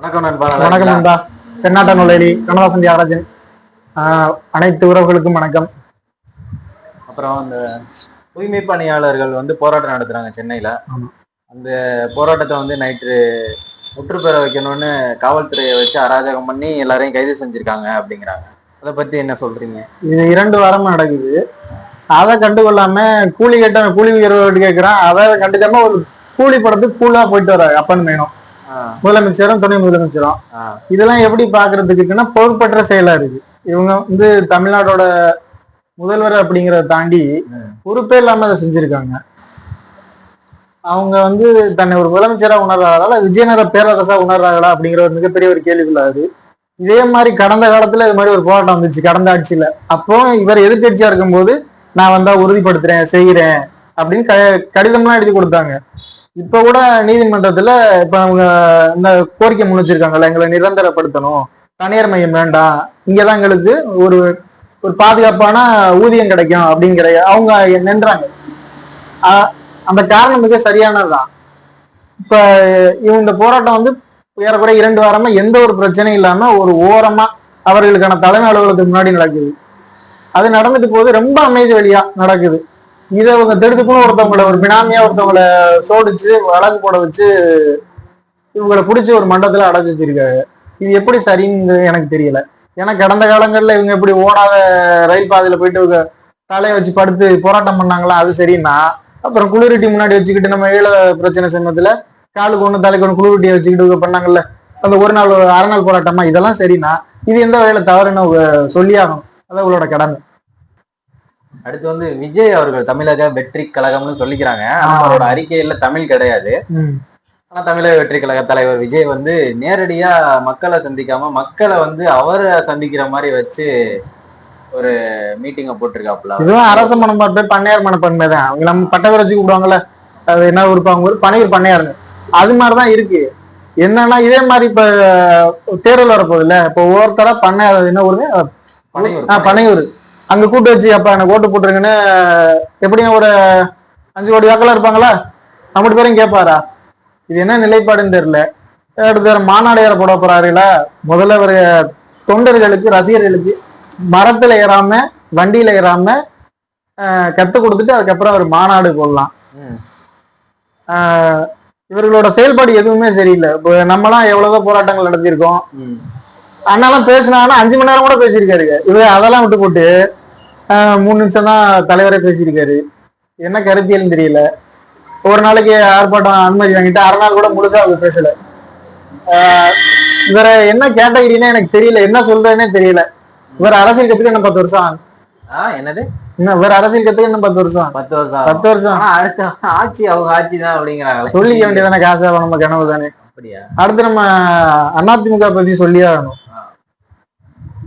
வணக்கம் நண்பா வணக்கம்? நண்பா. தென்னாட்ட நுழையி கண்ணதாசன் தியாகராஜன். அனைத்து உறவுகளுக்கும் வணக்கம். அப்புறம் அந்த தூய்மை பணியாளர்கள் வந்து போராட்டம் நடத்துறாங்க சென்னையில. அந்த போராட்டத்தை வந்து நைட்டு முற்றுப்பெற வைக்கணும்னு காவல்துறையை வச்சு அராஜகம் பண்ணி எல்லாரையும் கைது செஞ்சிருக்காங்க அப்படிங்கிறாங்க. அதை பத்தி என்ன சொல்றீங்க? இது இரண்டு வாரமா நடக்குது. அதை கண்டுகொள்ளாம கூலி கேட்ட கூலி உயர்வு கேட்கிறான் அதை கண்டுக்காம ஒரு கூலி படத்துக்கு கூலா போயிட்டு வர அப்பன் வேணும் முதலமைச்சரும் துணை முதலமைச்சரும். இதெல்லாம் எப்படி பாக்குறதுக்கு இருக்குன்னா பொறுப்பற்ற செயலா இருக்கு. இவங்க வந்து தமிழ்நாடோட முதல்வர் அப்படிங்கறத தாண்டி. பொறுப்பே இல்லாம அதை செஞ்சிருக்காங்க. அவங்க வந்து தன்னை ஒரு முதலமைச்சரா உணர்றாங்களா விஜயநகர பேரரசா உணர்றாங்களா அப்படிங்கிற ஒரு மிகப்பெரிய ஒரு கேள்விக்குள்ளாது இதே மாதிரி கடந்த காலத்துல இது மாதிரி ஒரு போராட்டம் வந்துச்சு கடந்த ஆட்சியில. அப்போ இவர் எதிர்க்கட்சியா இருக்கும்போது நான் வந்தா உறுதிப்படுத்துறேன் செய்யறேன் அப்படின்னு க கடிதம்லாம் எழுதி கொடுத்தாங்க. இப்ப கூட நீதிமன்றத்துல இப்ப அவங்க இந்த கோரிக்கை முன் வச்சிருக்காங்கல்ல எங்களை நிரந்தரப்படுத்தணும். தனியார் மையம் வேண்டாம். இங்கதான் எங்களுக்கு ஒரு ஒரு பாதுகாப்பான ஊதியம் கிடைக்கும் அப்படிங்கிற அவங்க நின்றாங்க. அந்த காரணம் மிக சரியானதுதான். இப்ப இவங்க இந்த போராட்டம் வந்து ஏறக்குறைய இரண்டு வாரமா எந்த ஒரு பிரச்சனையும் இல்லாம ஒரு ஓரமா அவர்களுக்கான தலைமை அலுவலகத்துக்கு முன்னாடி நடக்குது. அது நடந்துட்டு போது ரொம்ப அமைதி வழியா நடக்குது. இதை அவங்க திடுத்துக்குன்னு ஒருத்தவங்கள ஒரு பினாமியா ஒருத்தவங்கள சோடிச்சு வழக்கு போட வச்சு இவங்களை பிடிச்சி ஒரு மண்டலத்துல அடைச்சு வச்சிருக்காங்க. இது எப்படி சரின்னு எனக்கு தெரியல. ஏன்னா கடந்த காலங்கள்ல இவங்க இப்படி ஓடாத ரயில் பாதையில போயிட்டு இவங்க தலையை வச்சு படுத்து போராட்டம் பண்ணாங்களா அது சரின்னா அப்புறம் குளிரட்டி முன்னாடி வச்சுக்கிட்டு நம்ம ஈழ பிரச்சனை சமயத்துல காலுக்கு ஒண்ணு தலைக்கு ஒண்ணு குளிரட்டியை வச்சுக்கிட்டு இவங்க பண்ணாங்கல்ல அந்த ஒரு நாள் அரை நாள் போராட்டமா இதெல்லாம் சரின்னா இது எந்த வகையில தவறுன்னு அவங்க சொல்லியாகணும். அது அவங்களோட கடமை. அடுத்து வந்து விஜய் அவர்கள் தமிழக வெற்றி கழகம்னு சொல்லிக்கிறாங்க. அவரோட அறிக்கையில தமிழ் கிடையாது. ஆனா தமிழக வெற்றி கழக தலைவர் விஜய் வந்து நேரடியா மக்களை சந்திக்காம மக்களை வந்து அவரை சந்திக்கிற மாதிரி வச்சு ஒரு மீட்டிங்க போட்டிருக்காப்புல. இதுவும் அரச மனப்பான்மை பண்ணையார் மனப்பான்மை தான். அவங்க நம்ம பட்டவரை வச்சு கூப்பிடுவாங்கல்ல அது என்ன இருப்பாங்க ஒரு பனையூர் பண்ணையாருங்க அது மாதிரிதான் இருக்கு. என்னன்னா இதே மாதிரி இப்ப தேர்தல் வரப்போகுது இல்ல இப்ப ஒவ்வொருத்தரா பண்ணையார் என்ன ஊருங்க? பனையூர், பனையூர் அங்க கூட்டு வச்சு அப்ப எனக்கு ஓட்டு போட்டுருங்கன்னு எப்படியும் ஒரு அஞ்சு கோடி வாக்கெல்லாம் இருப்பாங்களா? நம்மட்டு பேரும் கேட்பாரா இது என்ன நிலைப்பாடுன்னு தெரியல. அடுத்த மாநாடு ஏற போட போறாருல முதல்ல ஒரு தொண்டர்களுக்கு ரசிகர்களுக்கு மரத்துல ஏறாம வண்டியில ஏறாம கத்து கொடுத்துட்டு அதுக்கப்புறம் அவர் மாநாடு போடலாம். இவர்களோட செயல்பாடு எதுவுமே சரியில்லை. இப்போ நம்மலாம் எவ்வளவுதான் போராட்டங்கள் நடத்தியிருக்கோம். அண்ணாலாம் பேசினாங்கன்னா அஞ்சு மணி நேரம் கூட பேசியிருக்காருங்க. இவர் அதெல்லாம் விட்டு போட்டு மூணு நிமிஷம் தான் தலைவரே பேசியிருக்காரு. என்ன கருத்தியல்னு தெரியல. ஒரு நாளைக்கு ஆர்ப்பாட்டம் அனுமதி வாங்கிட்டு அரை நாள் கூட முழுசா அவர் பேசல. இவர என்ன கேட்டகிரின்னு எனக்கு தெரியல. என்ன சொல்றதுன்னே தெரியல. இவர் அரசியல் கத்துக்க இன்னும் பத்து வருஷம் என்னது? இன்னும் இவர் அரசியல் கத்துக்க இன்னும் பத்து வருஷம். பத்து வருஷம் பத்து வருஷம். அடுத்த ஆட்சி அவங்க ஆட்சி தான் அப்படிங்கிறாங்களே. சொல்லிக்க வேண்டியதானே? காசா நம்ம கனவு தானே. அப்படியா? அடுத்து நம்ம அதிமுக பத்தி சொல்லியே ஆகணும்.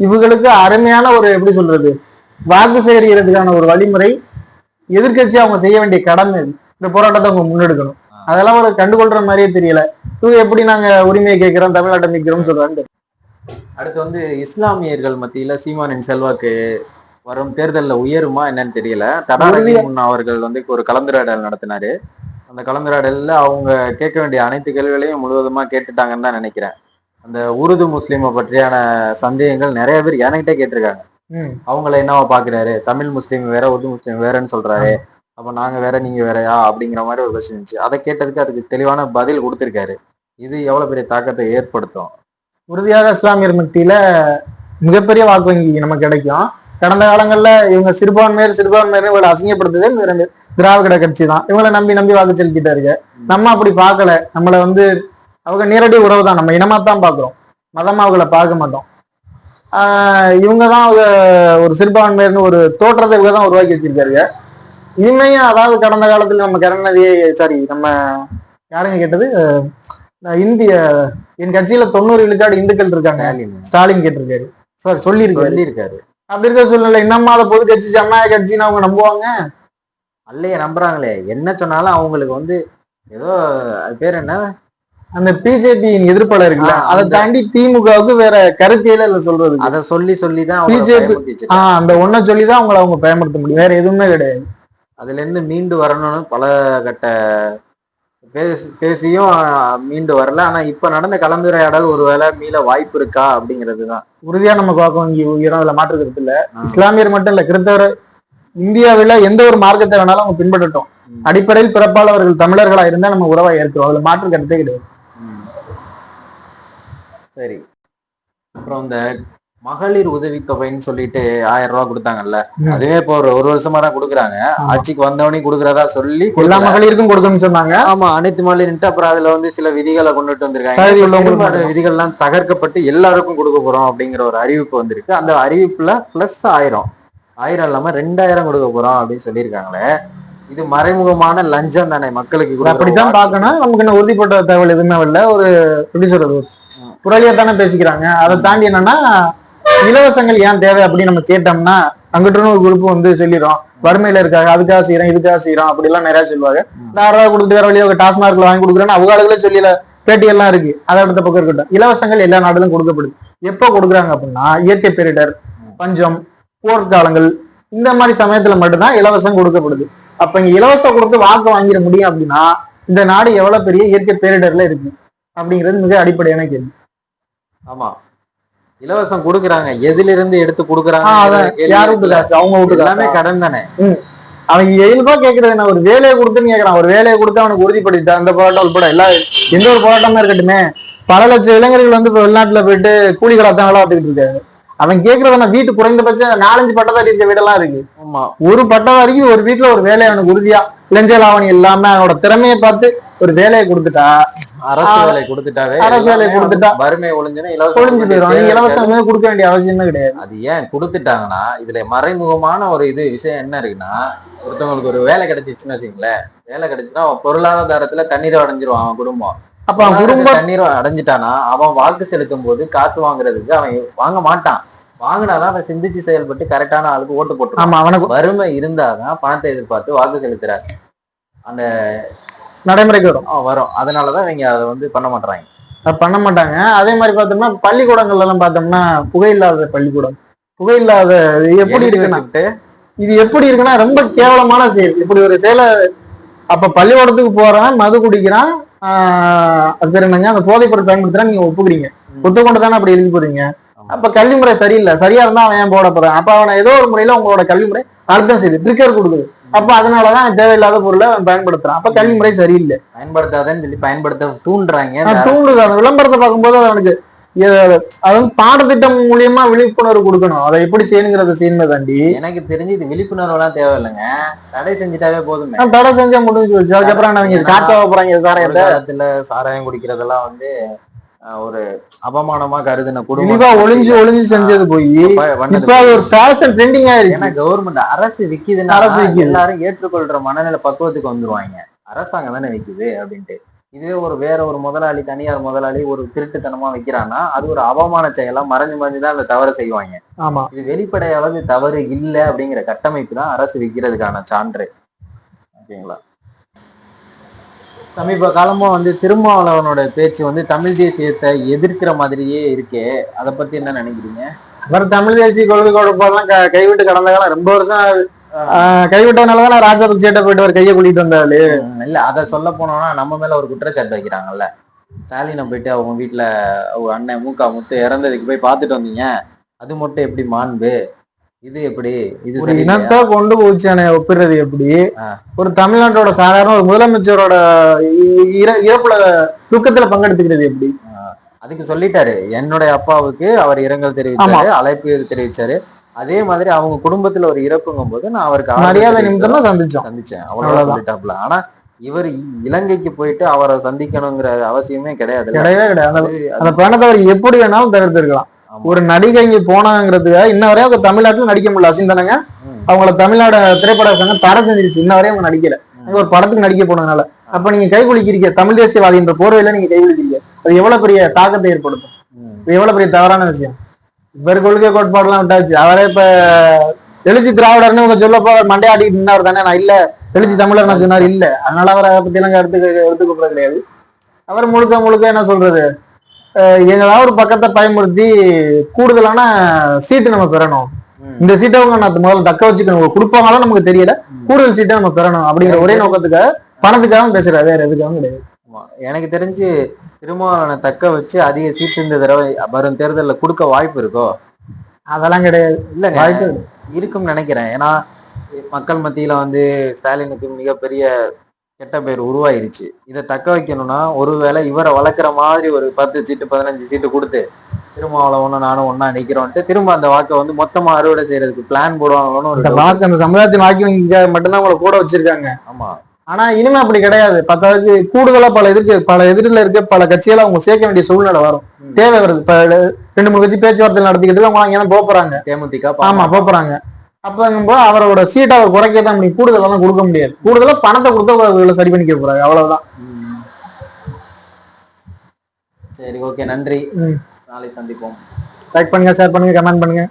இவங்களுக்கு அருமையான ஒரு எப்படி சொல்றது? வாக்கு சேகரிக்கிறதுக்கான ஒரு வழிமுறை எதிர்க்கட்சி அவங்க செய்ய வேண்டிய கடமை. இந்த போராட்டத்தை அவங்க முன்னெடுக்கணும். அதெல்லாம் ஒரு கண்டுகொள்ற மாதிரியே தெரியல. இவங்க எப்படி நாங்க உரிமையை கேட்கிறோம் தமிழ்நாட்டை மீட்கிறோம்னு சொல்றாங்க அடுத்து வந்து இஸ்லாமியர்கள் மத்தியில சீமானின் செல்வாக்கு வரும் தேர்தல்ல உயருமா என்னன்னு தெரியல. தடாரதி முன்னா அவர்கள் வந்து ஒரு கலந்துரையாடல் நடத்தினாரு. அந்த கலந்துரையாடல்ல அவங்க கேட்க வேண்டிய அனைத்து கேள்விகளையும் முழுவதுமா கேட்டுட்டாங்கன்னு தான் நினைக்கிறேன். அந்த உருது முஸ்லீமை பற்றியான சந்தேகங்கள் நிறைய பேர் என்கிட்ட கேட்டிருக்காங்க. அவங்கள என்னவா பாக்குறாரு? தமிழ் முஸ்லீம் வேற உருது முஸ்லீம் வேறன்னு சொல்றாரு. அப்ப நாங்க வேற நீங்க வேறயா? அப்படிங்கிற மாதிரி ஒரு கொஸ்டின் இருந்துச்சு. அதை கேட்டதுக்கு அதுக்கு தெளிவான பதில் கொடுத்திருக்காரு. இது எவ்வளவு பெரிய தாக்கத்தை ஏற்படுத்தும்? உறுதியாக இஸ்லாமியர் மத்தியில மிகப்பெரிய வாக்கு வங்கி நமக்கு கிடைக்கும். கடந்த காலங்கள்ல இவங்க சிறுபான்மையர் சிறுபான்மையர் இவங்களை அசிங்கப்படுத்துதே இந்த ரெண்டு திராவிட கட்சி தான். இவங்களை நம்பி நம்பி வாக்கு செலுத்திட்டாருங்க நம்ம அப்படி பார்க்கல. நம்மள வந்து அவங்க நேரடி உறவு தான் நம்ம இனமா தான் பார்க்கிறோம். மதமா அவங்கள பார்க்க மாட்டோம். இவங்க தான் ஒரு சிறுபான்மையர்னு ஒரு தோற்றத்தை இவங்க தான் உருவாக்கி வச்சிருக்காருங்க. இனிமையும் அதாவது கடந்த காலத்துல நம்ம கருணாநிதியே சாரி நம்ம யாருங்க கேட்டது? இந்திய என் கட்சியில தொண்ணூறு விழுக்காடு இந்துக்கள் இருக்காங்க. ஸ்டாலின். ஸ்டாலின் கேட்டிருக்காரு. சாரி சொல்லியிருக்காரு. சொல்லியிருக்காரு. அப்படி இருக்க சூழ்நிலை இன்னும் அதை பொது கட்சி ஜனநாயக கட்சின்னு அவங்க நம்புவாங்க? அல்லையே நம்புறாங்களே. என்ன சொன்னாலும் அவங்களுக்கு வந்து ஏதோ அது பேர் என்ன? அந்த பிஜேபியின் எதிர்ப்பாளர் இருக்குல்ல அதை தாண்டி திமுகவுக்கு வேற கருத்தியல இல்ல சொல்றது. அத சொல்லி சொல்லி தான் BJP ஆஹ் அந்த ஒன்ன சொல்லிதான் அவங்கள அவங்க பயன்படுத்த முடியும். வேற எதுவுமே கிடையாது. அதுல இருந்து மீண்டு வரணும்னு பல கட்ட பேசி பேசியும் மீண்டு வரல. ஆனா இப்ப நடந்த கலந்துரையாடல் ஒருவேளை மீள வாய்ப்பு இருக்கா அப்படிங்கிறதுதான் உறுதியா நம்ம பார்க்க வங்கி உயரம் அதுல மாற்றுக்கிறது இல்ல. இஸ்லாமியர் மட்டும் இல்ல கிறிஸ்தவர் இந்தியாவில எந்த ஒரு மார்க்கத்தை வேணாலும் அவங்க பின்பற்றட்டும். அடிப்படையில் பிறப்பால் அவர்கள் தமிழர்களா இருந்தா நம்ம உறவா ஏற்கிறோம் அதுல மாற்று கருத்தே கிடையாது. சரி அப்புறம் இந்த மகளிர் உதவித்தொகைன்னு சொல்லிட்டு ஆயிரம் ரூபாய் கொடுத்தாங்கல்ல. அதுவே இப்போ ஒரு ஒரு வருஷமா தான் கொடுக்குறாங்க. ஆட்சிக்கு வந்தவனையும் கொடுக்கறதா சொல்லி எல்லா. மகளிருக்கும் கொடுக்கணும்னு சொன்னாங்க ஆமா அனைத்து மகளிர்ன்ட்டு அப்புறம் அதுல வந்து சில விதிகளை கொண்டுட்டு வந்திருக்காங்க அந்த மட்டும். விதிகள்லாம் தகர்க்கப்பட்டு எல்லாருக்கும் கொடுக்க போறோம் அப்படிங்கிற ஒரு அறிவிப்பு வந்திருக்கு அந்த அறிவிப்புல பிளஸ் ஆயிரம் ஆயிரம் இல்லாம ரெண்டாயிரம் கொடுக்க போறோம் அப்படின்னு சொல்லியிருக்காங்களே இது மறைமுகமான லஞ்சம் தானே மக்களுக்கு கொடுக்குற அப்படித்தான் பார்க்கணும் நமக்கு என்ன உறுதிப்பட்ட தகவல் எதுவுமே இல்ல ஒரு எப்படி சொல்றது. புரளியா தானே பேசிக்கிறாங்க. அதை தாண்டி என்னன்னா இலவசங்கள் ஏன் தேவை அப்படின்னு நம்ம கேட்டோம்னா அங்கிட்டு ஒரு குரூப் வந்து சொல்லிடும் வறுமையில இருக்காங்க அதுக்காக செய்யறோம் இதுக்காக செய்யறோம் அப்படி எல்லாம் நிறைய சொல்லுவாங்க. ம். ஆறு ரூபா கொடுத்துட்டு வேற வழியாக டாஸ்மார்க்ல வாங்கி கொடுக்குறேன்னு அவங்க ஆளுகளே சொல்லல. பேட்டி எல்லாம் இருக்கு. அதை அடுத்த பக்கம் இருக்கட்டும். இலவசங்கள் எல்லா நாட்டிலும் கொடுக்கப்படுது. எப்போ கொடுக்குறாங்க அப்படின்னா இயற்கை பேரிடர் பஞ்சம் போர்க்காலங்கள் இந்த மாதிரி சமயத்துல மட்டும்தான் இலவசம் கொடுக்கப்படுது. அப்ப இங்க இலவசம் கொடுத்து வாக்கு வாங்கிட முடியும் அப்படின்னா இந்த நாடு எவ்வளவு பெரிய இயற்கை பேரிடர்ல இருக்கு? அப்படிங்கிறது மிக அடிப்படையான கேள்வி. ஆமா. இலவசம் கொடுக்குறாங்க. எதுல இருந்து எடுத்து கொடுக்குறாங்க அதான். யார் வீட்டு காசு அவங்க வீட்டு எல்லாமே கடன் தானே. அவன் இயல்பா கேக்குறது என்ன? ஒரு வேலையை கொடுத்துன்னு கேக்குறான். ஒரு வேலையை கொடுத்து அவனுக்கு உறுதிப்படுத்திட்டான் அந்த போராட்டம் உட்பட எல்லா எந்த ஒரு போராட்டமா இருக்கட்டுமே பல லட்சம் இளைஞர்கள் வந்து இப்ப வெளிநாட்டுல போயிட்டு கூலி கலாத்தான் வேலை பார்த்துக்கிட்டு இருக்காரு அவன் கேக்குறதுனா வீட்டு குறைந்தபட்சம் நாலஞ்சு பட்டதாரி இருக்க வீடெல்லாம் இருக்கு. ஆமா. ஒரு பட்டதாரிக்கு ஒரு வீட்டுல ஒரு வேலை அவனுக்கு உறுதியா இளஞ்ச லாவணி இல்லாம அவனோட திறமையை பார்த்து ஒரு வேலையை கொடுத்துட்டா அரசு வேலை கொடுத்துட்டாவே அரசு வேலை கொடுத்துட்டா. வறுமை ஒளிஞ்சுன்னா ஒழிஞ்சு போயிடும் இலவசமே கொடுக்க வேண்டிய அவசியமே கிடையாது. அது ஏன் கொடுத்துட்டாங்கன்னா இதுல மறைமுகமான ஒரு இது விஷயம் என்ன இருக்குன்னா ஒருத்தவங்களுக்கு ஒரு வேலை கிடைச்சிச்சுன்னு வச்சுங்களேன் வேலை கிடைச்சுன்னா அவன் பொருளாதாரத்துல தண்ணீரை அடைஞ்சிருவான் அவன் குடும்பம். அப்ப அவன் குடும்பம் தண்ணீரை அடைஞ்சிட்டானா அவன் வாக்கு செலுத்தும் போது காசு வாங்குறதுக்கு அவன் வாங்க மாட்டான். வாங்கினாதான் அவன் சிந்திச்சு செயல்பட்டு கரெக்டான ஆளுக்கு ஓட்டு போட்டுருவான். ஆமா அவனுக்கு வறுமை இருந்தாதான் பணத்தை எதிர்பார்த்து வாக்கு செலுத்துறாரு. அந்த நடைமுறைக்கு வரும். வரும். அதனாலதான் இவங்க அதை வந்து பண்ண மாட்டாங்க அது பண்ண மாட்டாங்க. அதே மாதிரி பார்த்தோம்னா பள்ளிக்கூடங்கள்ல எல்லாம் பார்த்தோம்னா புகையில்லாத பள்ளிக்கூடம். புகையில்லாத எப்படி இருக்குன்னா இது எப்படி இருக்குன்னா ரொம்ப கேவலமான செயல். இப்படி ஒரு செயலை அப்ப பள்ளிக்கூடத்துக்கு போறான் மது குடிக்கிறான் ஆஹ் அது பேர் என்னங்க? அந்த போதைப் பொருள் பயன்படுத்துறா நீங்க ஒப்புக்கிறீங்க. ஒத்துக்கொண்டு தானே அப்படி எழுதி போறீங்க? அப்ப கல்வி முறை சரியில்லை. சரியா இருந்தா அவன் ஏன் போட போறான் அப்ப அவனை ஏதோ ஒரு முறையில உங்களோட கல்வி முறை அர்த்தம் செய்யுது ட்ரிக்கர் கொடுக்குது. அப்ப அதனாலதான் தேவையில்லாத பொருளை அவன் பயன்படுத்துறான். அப்ப கல்வி முறை சரியில்லை. பயன்படுத்தாதன்னு சொல்லி பயன்படுத்த தூண்டுறாங்க. தூண்டுது. அந்த விளம்பரத்தை பார்க்கும்போது அது அவனுக்கு அது வந்து பாடத்திட்டம் மூலியமா விழிப்புணர்வு கொடுக்கணும். அதை எப்படி செய்யணுங்கிறத செய்யணுமே தாண்டி. எனக்கு தெரிஞ்சு இது விழிப்புணர்வு எல்லாம் தேவையில்லைங்க. தடை செஞ்சுட்டாவே போதுமே. தடை செஞ்சா முடிஞ்சு அதுக்கப்புறம் அவங்க காய்ச்சா போறாங்க ஒரு சாரையத்தை காலத்துல சாராயம் குடிக்கிறதெல்லாம் வந்து ஒரு அபமானமா கருதின இழிவா ஒளிஞ்சு ஒளிஞ்சு செஞ்சது போய் இப்ப ஒரு ஃபேஷன் ட்ரெண்டிங் ஆயிருச்சு. ஏன்னா கவர்மெண்ட் அரசு விக்குதுன்னா அரசு விக்குது. எல்லாரும் ஏற்றுக்கொள்ற மனநிலை பக்குவத்துக்கு வந்துருவாங்க. அரசாங்கம் தானே விக்குது அப்படின்ட்டு. இதுவே ஒரு வேற ஒரு முதலாளி தனியார் முதலாளி ஒரு திருட்டுத்தனமா வைக்கிறான்னா அது ஒரு அவமான செயலா மறைஞ்சு மறைஞ்சு தான் அந்த தவறை செய்வாங்க. ஆமா. இது வெளிப்படை அளவு தவறு இல்லை அப்படிங்கிற கட்டமைப்பு தான் அரசு விற்கிறதுக்கான சான்று. ஓகேங்களா? சமீப காலமா வந்து திருமாவளவனோட பேச்சு வந்து தமிழ் தேசியத்தை எதிர்க்கிற மாதிரியே இருக்கே. அதை பத்தி என்ன நினைக்கிறீங்க? அவர் தமிழ் தேசிய கொள்கை கொடுப்பதெல்லாம் கைவிட்டு கடந்த காலம் ரொம்ப வருஷம் கைவிட்டதுனாலதான் நான் ராஜபக்சேட்ட போயிட்டு ஒரு கையை கூட்டிட்டு வந்தாரு. இல்ல அத சொல்ல போனோம்னா நம்ம மேல ஒரு குற்றச்சாட்டு வைக்கிறாங்கல்ல. ஸ்டாலினை போயிட்டு அவங்க வீட்டுல அவங்க அண்ணன் மூக்கா முத்து இறந்ததுக்கு போய் பார்த்துட்டு வந்தீங்க. அது மட்டும் எப்படி மாண்பு? இது எப்படி? இது ஒரு இனத்தை கொண்டு போச்சானே ஒப்பிடுறது எப்படி. ஒரு தமிழ்நாட்டோட சாதாரண ஒரு முதலமைச்சரோட இறப்புல துக்கத்துல பங்கெடுத்துக்கிறது எப்படி? அதுக்கு சொல்லிட்டாரு. என்னுடைய அப்பாவுக்கு அவர் இரங்கல் தெரிவிச்சாரு அழைப்பு தெரிவிச்சாரு. அதே மாதிரி அவங்க குடும்பத்துல ஒரு இறப்புங்கும் போது நான் அவருக்கு மரியாதை. நிமித்தமா சந்திச்சோம். சந்திச்சேன். அவ்வளவுதான் அவ்வளவுதான். சொல்லிட்டாப்ல ஆனா இவர் இலங்கைக்கு போயிட்டு அவரை சந்திக்கணுங்கிற அவசியமே கிடையாது கிடையவே கிடையாது. அந்த- பயணத்தை அவர் எப்படி வேணாலும் தவிர்த்திருக்கலாம். ஒரு நடிகை இங்க போனாங்கிறதுக்காக இன்ன வரையும் அவங்க தமிழ்நாட்டுல நடிக்க முடியல அசிந்தானங்க அவங்கள தமிழ்நாடு திரைப்பட சங்கம் தடை செஞ்சிருச்சு. இன்ன வரையும் அவங்க நடிக்கல. நீங்க ஒரு படத்துக்கு நடிக்க போனதுனால. அப்ப நீங்க கை குளிக்கிறீங்க தமிழ் தேசியவாதி என்ற போர்வையில நீங்க கை குளிக்கிறீங்க அது எவ்வளவு பெரிய தாக்கத்தை ஏற்படுத்தும். இது எவ்வளவு பெரிய தவறான விஷயம்? இவர் கொள்கை கோட்பாடுலாம் விட்டாச்சு. அவரே இப்ப எழுச்சி திராவிடர்னு இவங்க சொல்லப்போ அவர் மண்டையாடிட்டு நின்னவர் தானே? நான் இல்ல. எழுச்சி தமிழர் நான் சொன்னார் இல்ல. அதனால அவரை அதை பத்தி எல்லாம் எடுத்துக்க எடுத்துக்க கிடையாது. அவர் முழுக்க முழுக்க என்ன சொல்றது? எங்களாவது ஒரு பக்கத்தை பயமுறுத்தி கூடுதலான சீட்டு நம்ம பெறணும். இந்த சீட்டை அவங்க நான் முதல்ல தக்க வச்சுக்கணும். கொடுப்பாங்களோ நமக்கு தெரியல. கூடுதல் சீட்டை நம்ம பெறணும் அப்படிங்கிற ஒரே நோக்கத்துக்காக பணத்துக்காக பேசுறாரு. வேற எதுக்காகவும் கிடையாது. எனக்கு தெரிஞ்சு திருமாவளவனை தக்க வச்சு அதிக சீட்டு இந்த தடவை வரும் தேர்தலில் கொடுக்க வாய்ப்பு இருக்கோ? அதெல்லாம் கிடையாது. இல்லைங்க. வாய்ப்பு இருக்கும்னு நினைக்கிறேன். ஏன்னா மக்கள் மத்தியில வந்து ஸ்டாலினுக்கு மிகப்பெரிய கெட்ட பேர் உருவாயிருச்சு. இதை தக்க வைக்கணும்னா ஒருவேளை இவரை வளர்க்குற மாதிரி ஒரு பத்து சீட்டு பதினஞ்சு சீட்டு கொடுத்து திருமாவளவனும் நானும் ஒண்ணா நிக்கிறோன்ட்டு திரும்ப அந்த வாக்கை வந்து மொத்தமா அறுவடை செய்யறதுக்கு பிளான் போடுவாங்களோன்னு ஒரு. வாக்கு அந்த சமுதாயத்தின் வாக்கு வங்கிக்காக மட்டும்தான் உங்களை கூட வச்சிருக்காங்க. ஆமா. ஆனா இனிமே அப்படி கிடையாது. பத்தாவது கூடுதலா பல எதிர்க்கு பல எதிரில இருக்க பல கட்சிகளை அவங்க சேர்க்க வேண்டிய சூழ்நிலை வரும். தேவை வருது. இப்ப ரெண்டு மூணு கட்சி பேச்சுவார்த்தை நடத்திக்கிட்டு அவங்க போக போறாங்க. தேமுதிக ஆமா போறாங்க. அப்பங்கும்போது அவரோட சீட்டை அவர் குறைக்க தான் முடியும் கூடுதலாம் கொடுக்க முடியாது. கூடுதலா பணத்தை கொடுத்து சரி பண்ணிக்க போறாங்க அவ்வளவுதான். சரி ஓகே நன்றி. நாளை சந்திப்போம். லைக் பண்ணுங்க ஷேர் பண்ணுங்க கமெண்ட் பண்ணுங்க.